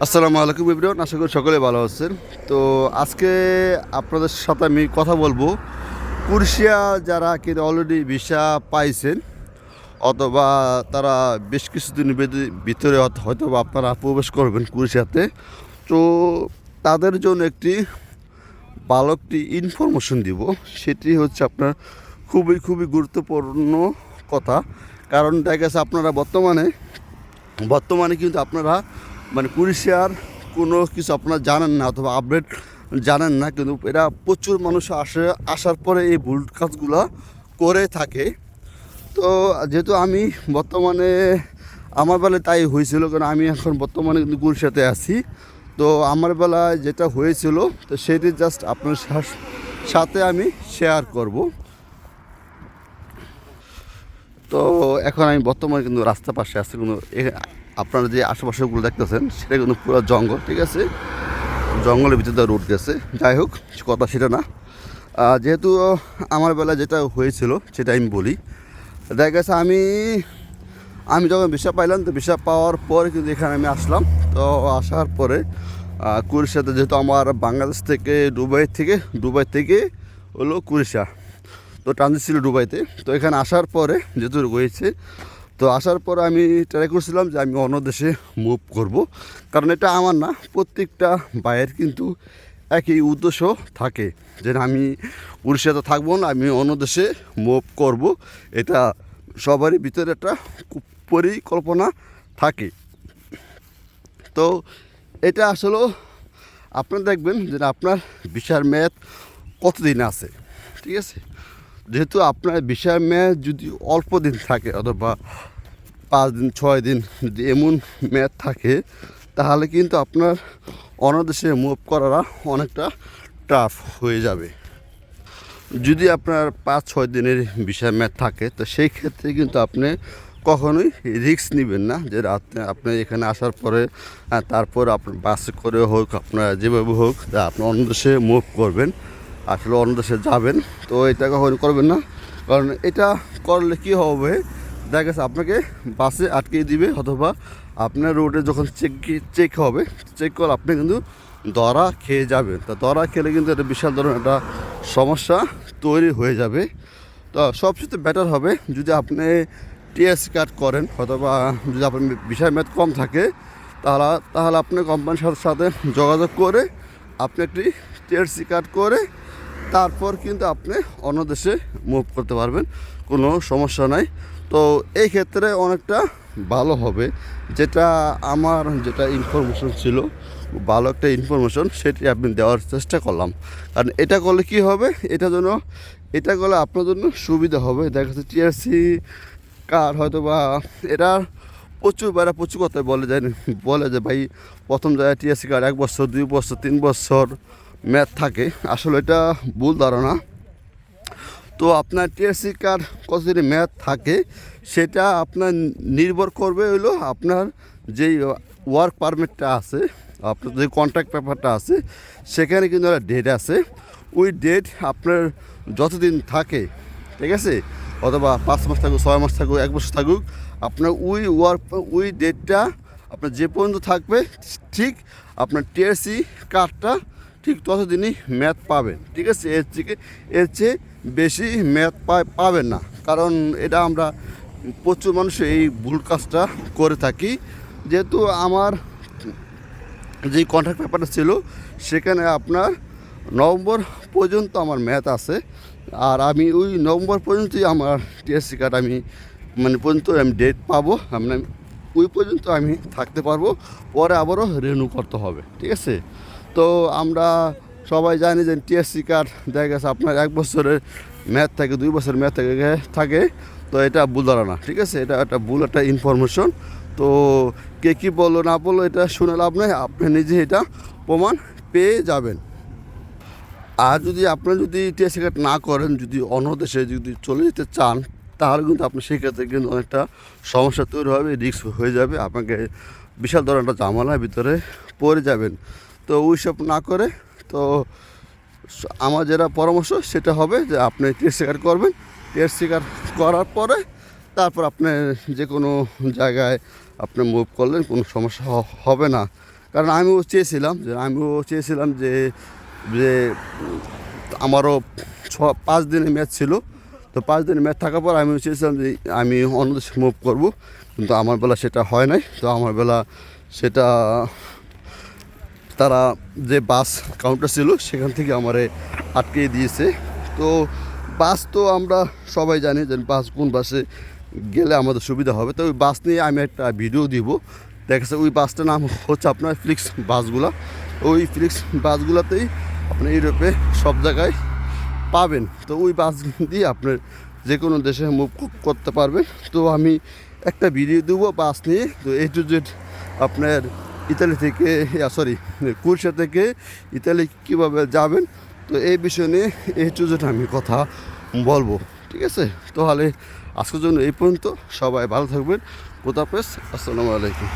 আসসালামু আলাইকুম ইব্রাহিম আশা করি সকলে ভালো আছেন। তো আজকে আপনাদের সাথে আমি কথা বলব কুরশিয়া যারা কিন্তু অলরেডি ভিসা পাইছেন, অথবা তারা বেশ কিছুদিনের ভেতরে- হয়তো- আপনারা প্রবেশ করবেন কুরশিয়াতে তো তাদের জন্য একটি ভালো একটি ইনফরমেশন দিব, সেটি হচ্ছে আপনার খুবই খুবই গুরুত্বপূর্ণ কথা। কারণ দেখা গেছে আপনারা বর্তমানে বর্তমানে কিন্তু আপনারা মানে কুরিশিয়ার কোনো কিছু আপনারা জানেন না অথবা আপডেট জানেন না, কিন্তু এরা প্রচুর মানুষ আসে, আসার পরে এই ভুল কাজগুলো করে থাকে। তো যেহেতু আমি বর্তমানে, আমার বেলায় তাই হয়েছিল, কারণ আমি এখন বর্তমানে কিন্তু কুরিশিয়াতে আছি। তো আমার বেলায় যেটা হয়েছিল, তো সেটি জাস্ট আপনার সাথে আমি শেয়ার করব। তো এখন আমি বর্তমানে কিন্তু রাস্তার পাশে আছি কিন্তু এ- আপনারা যে আশেপাশেগুলো দেখতেছেন, সেটা কিন্তু পুরো জঙ্গল, ঠিক আছে? জঙ্গলের ভিতরে রোড গেছে। যাই হোক কথা সেটা না। যেহেতু আমার বেলা যেটা হয়েছিল, সেটা আমি বলি। দেখা গেছে আমি আমি যখন ভিসা পাইলাম, তো ভিসা পাওয়ার পরে কিন্তু এখানে আমি আসলাম। তো আসার পরে কুরিশিয়াতে যেহেতু আমার বাংলাদেশ থেকে, দুবাই থেকে দুবাই থেকে হলো কুরিশিয়া। তো ট্রানজিট ছিল দুবাইতে। তো এখানে আসার পরে যেহেতু হয়েছে তো আসার পর আমি ট্রাই করছিলাম যে আমি অন্য দেশে মুভ করব। কারণ এটা আমার না, প্রত্যেকটা বাইয়ের কিন্তু একই উদ্দেশ্য থাকে যে আমি উড়িষ্যাতে থাকব না, আমি অন্য দেশে মুভ করব। এটা সবারই ভিতরে একটা পরিকল্পনা থাকে। তো এটা আসলে আপনার দেখবেন যে আপনার বিশার মেয়াদ কতদিন আছে, ঠিক আছে? যেহেতু আপনার বিশার মেয়াদ যদি অল্প দিন থাকে অথবা পাঁচ দিন, ছয় দিন যদি এমন মেয়াদ থাকে, তাহলে কিন্তু আপনার অন্য দেশে মুভ করাটা অনেকটা টাফ হয়ে যাবে। যদি আপনার পাঁচ, ছয় দিনের বিষয় ম্যাথ থাকে, তো সেই ক্ষেত্রে কিন্তু আপনি কখনোই রিস্ক নেবেন না যে রাতে আপনি এখানে আসার পরে তারপর আপনার বাসে করে হোক, আপনার যেভাবে হোক আপনি অন্য দেশে মুভ করবেন। আসলে অন্য দেশে যাবেন, তো এটা কখনো করবেন না। কারণ এটা করলে কি হবে, দেখা গেছে আপনাকে বাসে আটকে দিবে অথবা আপনার রোডে যখন চেক চেক হবে চেক করলে আপনি কিন্তু দরা খেয়ে যাবেন। তা দরা খেলে কিন্তু একটা বিশাল ধরনের একটা সমস্যা তৈরি হয়ে যাবে। তো সবচেয়ে বেটার হবে যদি আপনি টিএস কার্ড করেন অথবা যদি আপনার বিষয় ম্যাথ কম থাকে, তাহলে তাহলে আপনি কোম্পানির সাথে সাথে যোগাযোগ করে আপনি একটি টিএসসি কার্ড করে তারপর কিন্তু আপনি অন্য দেশে মুভ করতে পারবেন, কোনো সমস্যা নাই। তো এই ক্ষেত্রে অনেকটা ভালো হবে। যেটা আমার যেটা ইনফরমেশন ছিল, ভালো একটা ইনফরমেশন সেটি আপনি দেওয়ার চেষ্টা করলাম। কারণ এটা করলে কি হবে? এটা জন্য এটা করলে আপনার জন্য সুবিধা হবে। দেখা যাচ্ছে টিআরসি কার হয়তো বা এটা প্রচুর বেড়া প্রচুর কথা বলে যায় বলে যে, ভাই, প্রথম জায়গায় টিএসসি কার্ড এক বছর, দুই বছর, তিন বছর। ম্যাথ থাকে। আসলে এটা ভুল ধারণা। তো আপনার টিএসসি কার্ড কতদিন ম্যাথ থাকে, সেটা আপনার নির্ভর করবে হলো আপনার যেই ওয়ার্ক পারমিটটা আছে, আপনার যে কন্ট্রাক্ট পেপারটা আছে, সেখানে কিন্তু একটা ডেট আছে। ওই ডেট আপনার যতদিন থাকে, ঠিক আছে? অথবা পাঁচ মাস থাকুক, ছয় মাস থাকুক, এক বছর থাকুক, আপনার ওই ওয়ার্ক ওই ডেটটা আপনার যে পর্যন্ত থাকবে, ঠিক আপনার টিএসসি কার্ডটা ঠিক ততদিনই ম্যাথ পাবেন, ঠিক আছে? এর থেকে, এর চেয়ে বেশি ম্যাথ পাবেন না। কারণ এটা আমরা প্রচুর মানুষ এই ভুল কাজটা করে থাকি। যেহেতু আমার যে কন্ট্রাক্ট পেপারটা ছিল, সেখানে আপনার নভেম্বর পর্যন্ত আমার ম্যাথ আছে। আর আমি ওই নভেম্বর পর্যন্তই আমার টিএসসি কার্ড আমি মানে পর্যন্ত আমি ডেট পাবো। মানে ওই পর্যন্ত আমি থাকতে পারব। পরে আবারও রিনিউ করতে হবে, ঠিক আছে? তো আমরা সবাই জানি যে টিএসসি কার্ড দেখা গেছে আপনার এক বছরের ম্যাথ থাকে, দুই বছরের ম্যাথ থাকে থাকে। তো এটা ভুল ধারণা, ঠিক আছে? এটা একটা ভুল একটা ইনফরমেশন তো কে কী বলল, না বলল, এটা শুনে লাভ নেই। আপনি নিজে এটা প্রমাণ পেয়ে যাবেন। আর যদি আপনি যদি টিএসসি কার্ড না করেন, যদি অন্য দেশে যদি চলে যেতে চান, তাহলে কিন্তু আপনি সেক্ষেত্রে কিন্তু অনেকটা সমস্যা তৈরি হবে রিস্ক হয়ে যাবে। আপনাকে বিশাল ধরনের একটা ঝামেলার ভিতরে পড়ে যাবেন। তো ওইসব না করে, তো আমার যেটা পরামর্শ সেটা হবে যে আপনি টিএসসি কার্ড করবেন। টিএসসি কার্ড করার পরে তারপর আপনি যে কোনো জায়গায় আপনি মুভ করলেন, কোনো সমস্যা হবে না। কারণ আমিও চেয়েছিলাম যে, আমিও চেয়েছিলাম যে যে আমারও ছ, পাঁচ দিনের ম্যাচ ছিল। তো পাঁচ দিনের ম্যাচ থাকার পর আমি চেয়েছিলাম যে, আমি অন্য দেশে মুভ করব। কিন্তু আমার বেলা সেটা হয় নাই। তো আমার বেলা সেটা তারা যে বাস কাউন্টার ছিল, সেখান থেকে আমারে আটকে দিয়েছে। তো বাস তো আমরা সবাই জানি যে বাস কোন বাসে গেলে আমাদের সুবিধা হবে। তো ওই বাস নিয়ে আমি একটা ভিডিও দিব। দেখা যাচ্ছে ওই বাসটার নাম হচ্ছে আপনার ফ্লিক্স বাসগুলা। ওই ফ্লিক্স বাসগুলোতেই আপনি ইউরোপে সব জায়গায় পাবেন। তো ওই বাস দিয়ে আপনার যে কোনো দেশে মুভ করতে পারবেন। তো আমি একটা ভিডিও দেবো বাস নিয়ে। তো এ টু জেড আপনার ইতালি থেকে সরি কুরসা থেকে ইতালি কীভাবে যাবেন? তো এই বিষয় নিয়ে এই চুজোটা আমি কথা বলব, ঠিক আছে? তাহলে আজকের জন্য এই পর্যন্ত, সবাই ভালো থাকবেন কোথাপেস আসসালামু আলাইকুম।